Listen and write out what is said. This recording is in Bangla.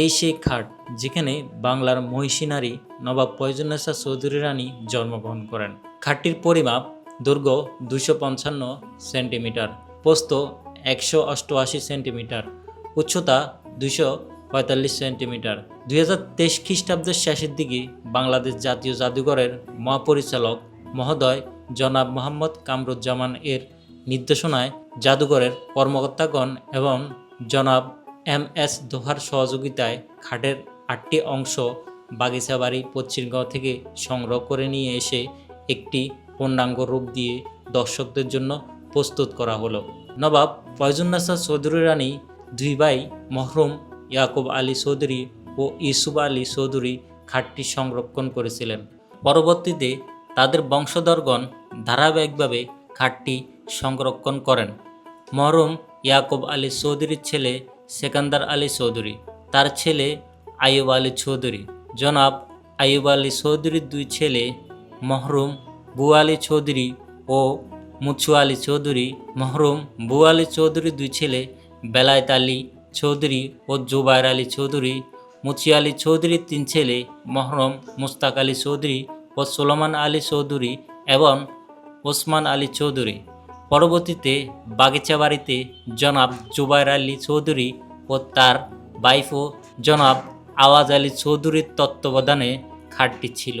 এই সেই খাট, যেখানে বাংলার মহিষী নারী নবাব ফয়জুন্নেসা চৌধুরী রানী জন্মগ্রহণ করেন। খাটটির পরিমাপ দৈর্ঘ্য দুশো পঞ্চান্ন সেন্টিমিটার, পোস্ত একশো অষ্টআশি সেন্টিমিটার, উচ্চতা দুশো পঁয়তাল্লিশ সেন্টিমিটার। দুই হাজার তেইশ খ্রিস্টাব্দের শেষের দিকে বাংলাদেশ জাতীয় জাদুঘরের মহাপরিচালক মহোদয় জনাব মোহাম্মদ কামরুজ্জামান এর নির্দেশনায় জাদুঘরের কর্মকর্তাগণ এবং জনাব এম এস দোহার সহযোগিতায় খাটের আটটি অংশ বাগিচাবাড়ি পশ্চিমগাঁও থেকে সংগ্রহ করে নিয়ে এসে একটি পূর্ণাঙ্গ রূপ দিয়ে দর্শকদের জন্য প্রস্তুত করা হলো। নবাব ফয়জুন্নাসা চৌধুরী রানী, দুই ভাই মহরুম ইয়াকুব আলী চৌধুরী ও ইসুফ আলী চৌধুরী খাটটি সংরক্ষণ করেছিলেন। পরবর্তীতে তাদের বংশধরগণ ধারাবাহিকভাবে খাটটি সংরক্ষণ করেন। মহরুম ইয়াকুব আলী চৌধুরীর ছেলে সেকান্দার আলী চৌধুরী, তার ছেলে আইয়ুব আলী চৌধুরী। জনাব আইয়ুব আলী চৌধুরীর দুই ছেলে মহরুম বু আলী চৌধুরী ও মুচু আলী চৌধুরী। মহরুম বু আলী চৌধুরীর দুই ছেলে বেলায়েত আলী চৌধুরী ও জুবায়ের আলী চৌধুরী। মুচি আলী চৌধুরীর তিন ছেলে মহরম মুস্তাক আলী চৌধুরী ও সোলোমান আলী চৌধুরী এবং ওসমান আলী চৌধুরী। পরবর্তীতে বাগিচা বাড়িতে জনাব জুবায়ের আলী চৌধুরী ও তার বাইফো জনাব আওয়াজ আলী চৌধুরীর তত্ত্বাবধানে খাটটি ছিল।